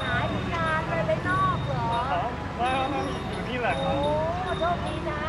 หายถึงานไปไปนอกเหรอ ว่าว่าอยู่นี่แหละโอ้โชคดีนะ